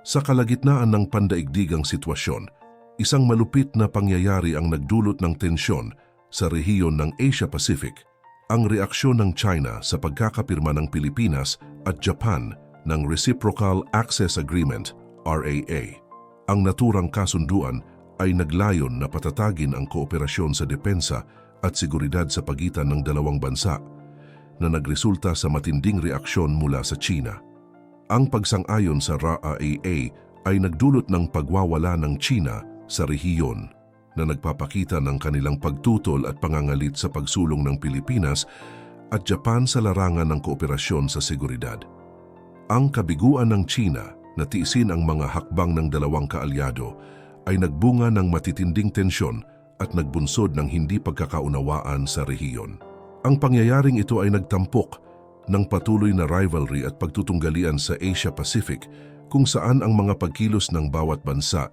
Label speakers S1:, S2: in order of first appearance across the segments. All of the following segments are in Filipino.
S1: Sa kalagitnaan ng pandaigdigang sitwasyon, isang malupit na pangyayari ang nagdulot ng tensyon sa rehiyon ng Asia-Pacific, ang reaksyon ng China sa pagkakapirma ng Pilipinas at Japan ng Reciprocal Access Agreement, RAA. Ang naturang kasunduan ay naglayon na patatagin ang kooperasyon sa depensa at seguridad sa pagitan ng dalawang bansa na nagresulta sa matinding reaksyon mula sa China. Ang pagsang-ayon sa RAA ay nagdulot ng pagwawala ng China sa rehiyon na nagpapakita ng kanilang pagtutol at pangangalit sa pagsulong ng Pilipinas at Japan sa larangan ng kooperasyon sa seguridad. Ang kabiguan ng China na tiisin ang mga hakbang ng dalawang kaalyado ay nagbunga ng matitinding tensyon at nagbunsod ng hindi pagkakaunawaan sa rehiyon. Ang pangyayaring ito ay nagtampok ng patuloy na rivalry at pagtutunggalian sa Asia-Pacific kung saan ang mga pagkilos ng bawat bansa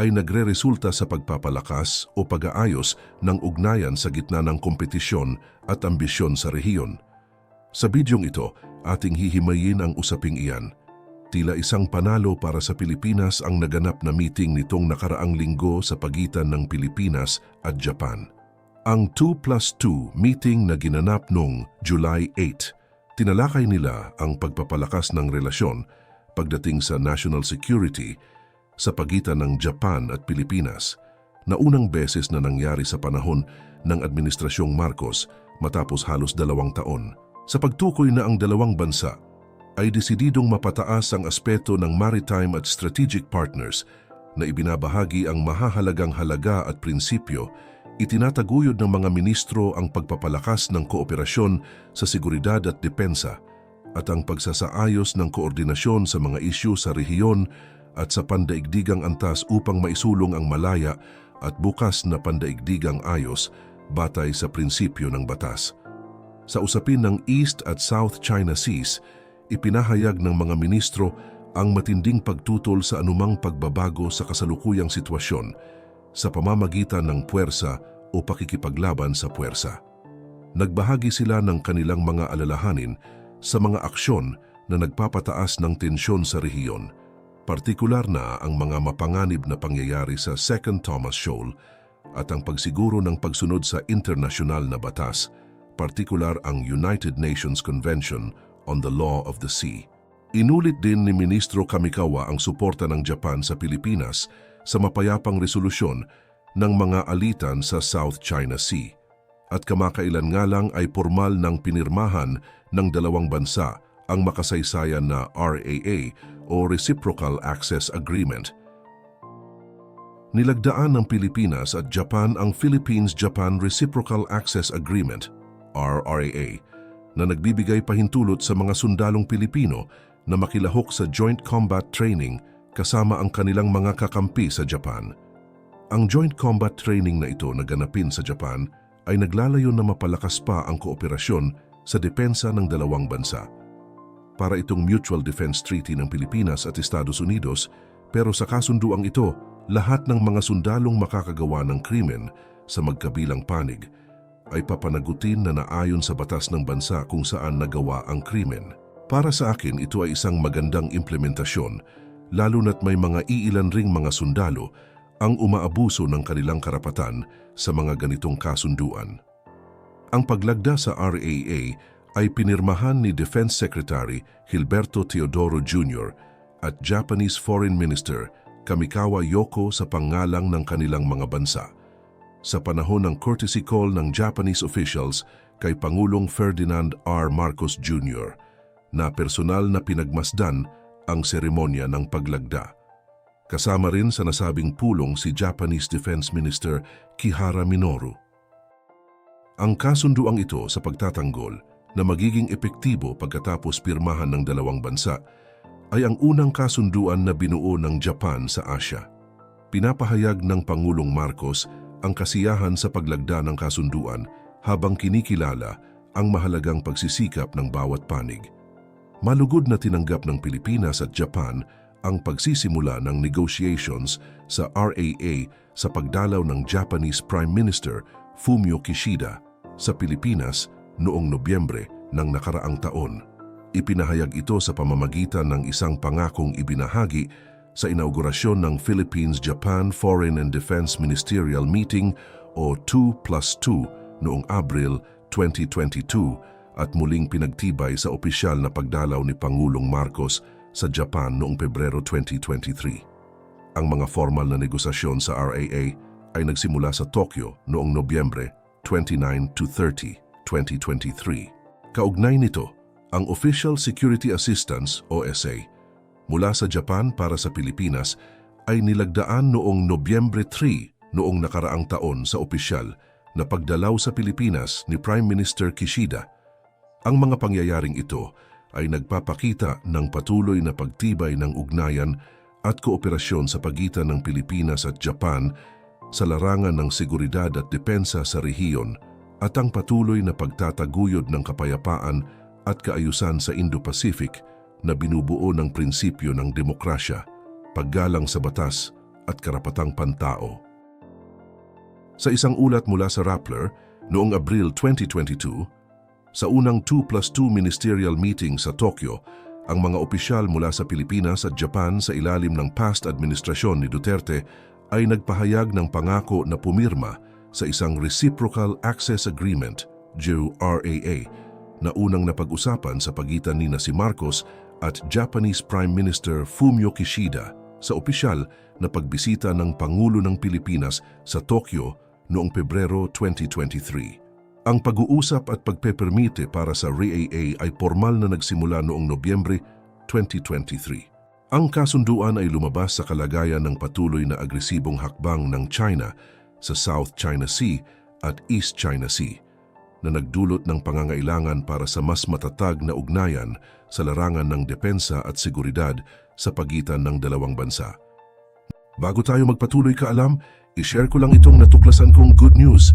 S1: ay nagre-resulta sa pagpapalakas o pag-aayos ng ugnayan sa gitna ng kompetisyon at ambisyon sa rehiyon. Sa bidyong ito, ating hihimayin ang usaping iyan. Tila isang panalo para sa Pilipinas ang naganap na meeting nitong nakaraang linggo sa pagitan ng Pilipinas at Japan. Ang 2 plus 2 meeting na ginanap noong July 8, tinalakay nila ang pagpapalakas ng relasyon pagdating sa national security sa pagitan ng Japan at Pilipinas na unang beses na nangyari sa panahon ng Administrasyong Marcos matapos halos dalawang taon. Sa pagtukoy na ang dalawang bansa ay desididong mapataas ang aspeto ng maritime at strategic partners na ibinabahagi ang mahahalagang halaga at prinsipyo, itinataguyod ng mga ministro ang pagpapalakas ng kooperasyon sa seguridad at depensa at ang pagsasaayos ng koordinasyon sa mga isyu sa rehiyon at sa pandaigdigang antas upang maisulong ang malaya at bukas na pandaigdigang ayos batay sa prinsipyo ng batas. Sa usapin ng East at South China Seas, ipinahayag ng mga ministro ang matinding pagtutol sa anumang pagbabago sa kasalukuyang sitwasyon sa pamamagitan ng puwersa o pakikipaglaban sa puwersa. Nagbahagi sila ng kanilang mga alalahanin sa mga aksyon na nagpapataas ng tensyon sa rehiyon, partikular na ang mga mapanganib na pangyayari sa Second Thomas Shoal at ang pagsiguro ng pagsunod sa internasyonal na batas, partikular ang United Nations Convention on the Law of the Sea. Inulit din ni Ministro Kamikawa ang suporta ng Japan sa Pilipinas sa mapayapang resolusyon ng mga alitan sa South China Sea. At kamakailan nga lang ay formal ng pinirmahan ng dalawang bansa ang makasaysayan na RAA o Reciprocal Access Agreement. Nilagdaan ng Pilipinas at Japan ang Philippines-Japan Reciprocal Access Agreement, RRAA, na nagbibigay pahintulot sa mga sundalong Pilipino na makilahok sa Joint Combat Training kasama ang kanilang mga kakampi sa Japan. Ang Joint Combat Training na ito na ganapin sa Japan ay naglalayo na mapalakas pa ang kooperasyon sa depensa ng dalawang bansa. Para itong Mutual Defense Treaty ng Pilipinas at Estados Unidos, pero sa kasunduang ito, lahat ng mga sundalong makakagawa ng krimen sa magkabilang panig ay papanagutin na naayon sa batas ng bansa kung saan nagawa ang krimen. Para sa akin, ito ay isang magandang implementasyon, lalo na't may mga iilan ring mga sundalo ang umaabuso ng kanilang karapatan sa mga ganitong kasunduan. Ang paglagda sa RAA ay pinirmahan ni Defense Secretary Gilberto Teodoro Jr. at Japanese Foreign Minister Kamikawa Yoko sa pangalang ng kanilang mga bansa sa panahon ng courtesy call ng Japanese officials kay Pangulong Ferdinand R. Marcos Jr. na personal na pinagmasdan ang seremonya ng paglagda. Kasama rin sa nasabing pulong si Japanese Defense Minister Kihara Minoru. Ang kasunduang ito sa pagtatanggol na magiging epektibo pagkatapos pirmahan ng dalawang bansa ay ang unang kasunduan na binuo ng Japan sa Asia. Pinapahayag ng Pangulong Marcos ang kasiyahan sa paglagda ng kasunduan habang kinikilala ang mahalagang pagsisikap ng bawat panig. Malugod na tinanggap ng Pilipinas at Japan ang pagsisimula ng negotiations sa RAA sa pagdalaw ng Japanese Prime Minister Fumio Kishida sa Pilipinas noong Nobyembre ng nakaraang taon. Ipinahayag ito sa pamamagitan ng isang pangakong ibinahagi sa inaugurasyon ng Philippines-Japan Foreign and Defense Ministerial Meeting o 2 plus 2 noong Abril 2022 at muling pinagtibay sa opisyal na pagdalaw ni Pangulong Marcos sa Japan noong Pebrero 2023. Ang mga formal na negosasyon sa RAA ay nagsimula sa Tokyo noong Nobyembre 29 to 30, 2023. Kaugnay nito, ang Official Security Assistance OSA mula sa Japan para sa Pilipinas ay nilagdaan noong Nobyembre 3 noong nakaraang taon sa opisyal na pagdalaw sa Pilipinas ni Prime Minister Kishida. Ang mga pangyayaring ito ay nagpapakita ng patuloy na pagtibay ng ugnayan at kooperasyon sa pagitan ng Pilipinas at Japan sa larangan ng seguridad at depensa sa rehiyon at ang patuloy na pagtataguyod ng kapayapaan at kaayusan sa Indo-Pacific na binubuo ng prinsipyo ng demokrasya, paggalang sa batas at karapatang pantao. Sa isang ulat mula sa Rappler noong Abril 2022, sa unang 2 plus 2 ministerial meeting sa Tokyo, ang mga opisyal mula sa Pilipinas at Japan sa ilalim ng past administrasyon ni Duterte ay nagpahayag ng pangako na pumirma sa isang Reciprocal Access Agreement, RAA, na unang napag-usapan sa pagitan ni na si Marcos at Japanese Prime Minister Fumio Kishida sa opisyal na pagbisita ng Pangulo ng Pilipinas sa Tokyo noong Pebrero 2023. Ang pag-uusap at pagpepermite para sa RAA ay formal na nagsimula noong Nobyembre 2023. Ang kasunduan ay lumabas sa kalagayan ng patuloy na agresibong hakbang ng China sa South China Sea at East China Sea na nagdulot ng pangangailangan para sa mas matatag na ugnayan sa larangan ng depensa at seguridad sa pagitan ng dalawang bansa. Bago tayo magpatuloy ka alam, i-share ko lang itong natuklasan kong good news.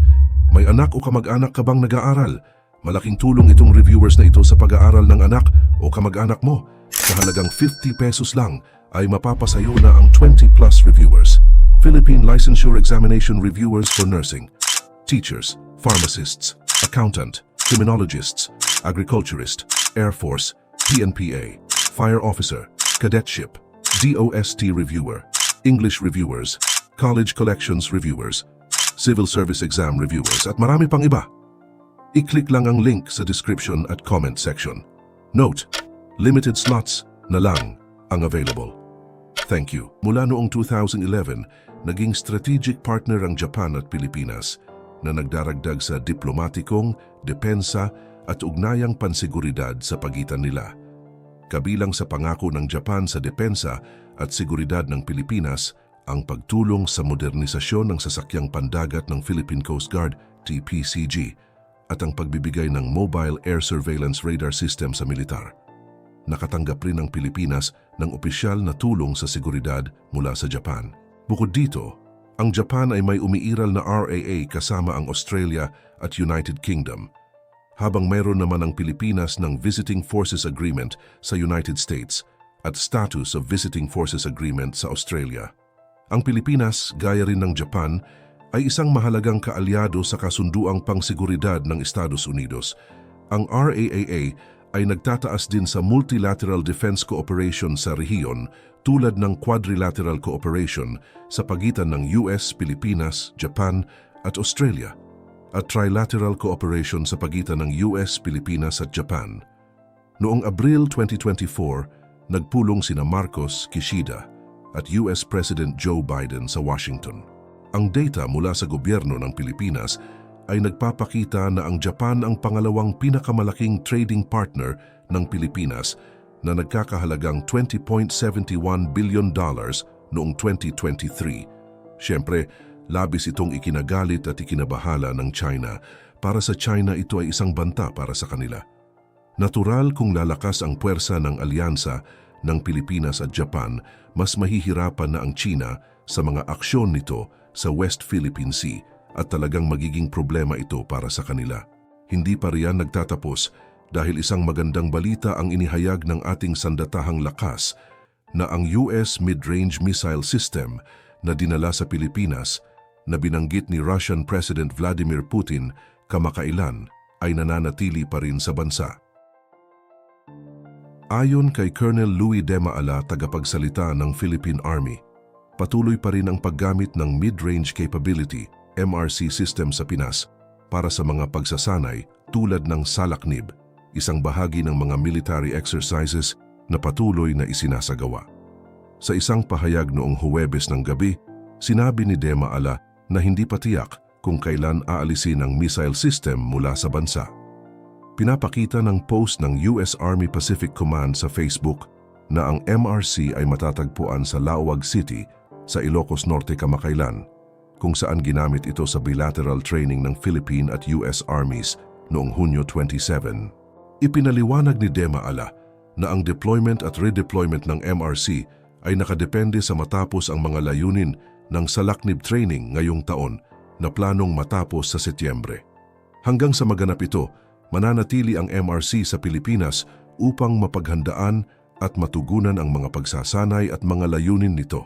S1: May anak o kamag-anak ka bang nag-aaral? Malaking tulong itong reviewers na ito sa pag-aaral ng anak o kamag-anak mo. Sa halagang 50 pesos lang ay mapapasayo na ang 20 plus reviewers. Philippine Licensure Examination Reviewers for Nursing. Teachers, pharmacists, accountant, criminologists, agriculturist, Air Force, PNPA, Fire Officer, Cadetship, DOST Reviewer, English Reviewers, College Collections Reviewers, Civil Service Exam Reviewers at marami pang iba. I-click lang ang link sa description at comment section. Note, limited slots na lang ang available. Thank you. Mula noong 2011, naging strategic partner ang Japan at Pilipinas na nagdaragdag sa diplomatikong, depensa at ugnayang pansiguridad sa pagitan nila. Kabilang sa pangako ng Japan sa depensa at seguridad ng Pilipinas ang pagtulong sa modernisasyon ng sasakyang pandagat ng Philippine Coast Guard, TPCG, at ang pagbibigay ng Mobile Air Surveillance Radar System sa militar. Nakatanggap rin ang Pilipinas ng opisyal na tulong sa seguridad mula sa Japan. Bukod dito, ang Japan ay may umiiral na RAA kasama ang Australia at United Kingdom, habang mayroon naman ang Pilipinas ng Visiting Forces Agreement sa United States at status of Visiting Forces Agreement sa Australia. Ang Pilipinas, gaya rin ng Japan, ay isang mahalagang kaalyado sa kasunduang pangseguridad ng Estados Unidos. Ang RAAA ay nagtataas din sa multilateral defense cooperation sa rehiyon tulad ng quadrilateral cooperation sa pagitan ng US, Pilipinas, Japan at Australia at trilateral cooperation sa pagitan ng US, Pilipinas at Japan. Noong Abril 2024, nagpulong sina Marcos, Kishida at US President Joe Biden sa Washington. Ang data mula sa gobyerno ng Pilipinas ay nagpapakita na ang Japan ang pangalawang pinakamalaking trading partner ng Pilipinas na nagkakahalagang 20.71 billion dollars noong 2023. Siyempre, labis itong ikinagalit at ikinabahala ng China. Para sa China, ito ay isang banta para sa kanila. Natural kung lalakas ang puwersa ng alyansa ng Pilipinas at Japan, mas mahihirapan na ang China sa mga aksyon nito sa West Philippine Sea at talagang magiging problema ito para sa kanila. Hindi pa riyan nagtatapos dahil isang magandang balita ang inihayag ng ating sandatahang lakas na ang US Mid-Range Missile System na dinala sa Pilipinas na binanggit ni Russian President Vladimir Putin kamakailan ay nananatili pa rin sa bansa. Ayon kay Colonel Louis De Maala, tagapagsalita ng Philippine Army, patuloy pa rin ang paggamit ng Mid-Range Capability MRC system sa Pinas para sa mga pagsasanay tulad ng Salaknib, isang bahagi ng mga military exercises na patuloy na isinasagawa. Sa isang pahayag noong Huwebes ng gabi, sinabi ni De Maala na hindi pa tiyak kung kailan aalisin ang missile system mula sa bansa. Pinapakita ng post ng US Army Pacific Command sa Facebook na ang MRC ay matatagpuan sa Laoag City sa Ilocos Norte, Kamakailan, kung saan ginamit ito sa bilateral training ng Philippine at US Armies noong Hunyo 27. Ipinaliwanag ni Dema Ala na ang deployment at redeployment ng MRC ay nakadepende sa matapos ang mga layunin ng Salaknib training ngayong taon na planong matapos sa Setyembre. Hanggang sa maganap ito, mananatili ang MRC sa Pilipinas upang mapaghandaan at matugunan ang mga pagsasanay at mga layunin nito.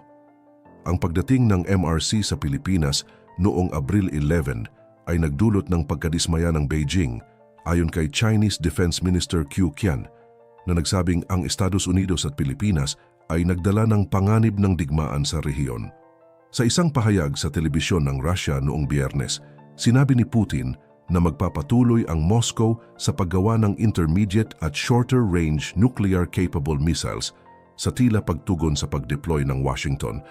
S1: Ang pagdating ng MRC sa Pilipinas noong Abril 11 ay nagdulot ng pagkadismaya ng Beijing ayon kay Chinese Defense Minister Qiu Qian na nagsabing ang Estados Unidos at Pilipinas ay nagdala ng panganib ng digmaan sa rehiyon. Sa isang pahayag sa telebisyon ng Russia noong biyernes, sinabi ni Putin na magpapatuloy ang Moscow sa paggawa ng intermediate at shorter-range nuclear-capable missiles sa tila pagtugon sa pagdeploy ng Washington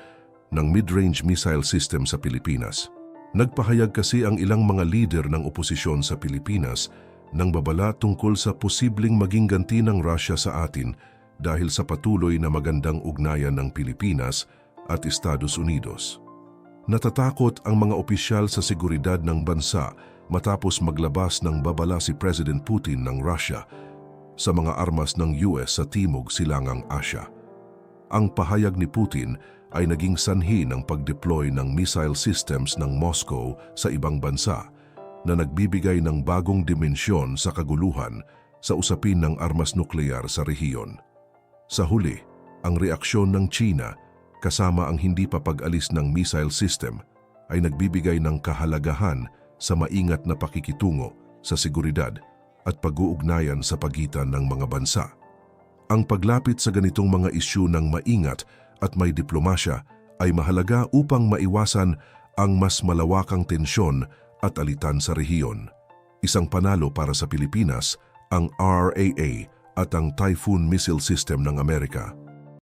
S1: ng mid-range missile system sa Pilipinas. Nagpahayag kasi ang ilang mga leader ng oposisyon sa Pilipinas ng babala tungkol sa posibleng maging ganti ng Russia sa atin dahil sa patuloy na magandang ugnayan ng Pilipinas at Estados Unidos. Natatakot ang mga opisyal sa seguridad ng bansa matapos maglabas ng babala si President Putin ng Russia sa mga armas ng US sa Timog Silangang Asya. Ang pahayag ni Putin ay naging sanhi ng pag-deploy ng missile systems ng Moscow sa ibang bansa na nagbibigay ng bagong dimensyon sa kaguluhan sa usapin ng armas nuklear sa rehiyon. Sa huli, ang reaksyon ng China kasama ang hindi pa pag-alis ng missile system ay nagbibigay ng kahalagahan sa maingat na pakikitungo sa seguridad at pag-uugnayan sa pagitan ng mga bansa. Ang paglapit sa ganitong mga isyu ng maingat at may diplomasya ay mahalaga upang maiwasan ang mas malawakang tensyon at alitan sa rehiyon. Isang panalo para sa Pilipinas ang RAA at ang Typhoon Missile System ng Amerika.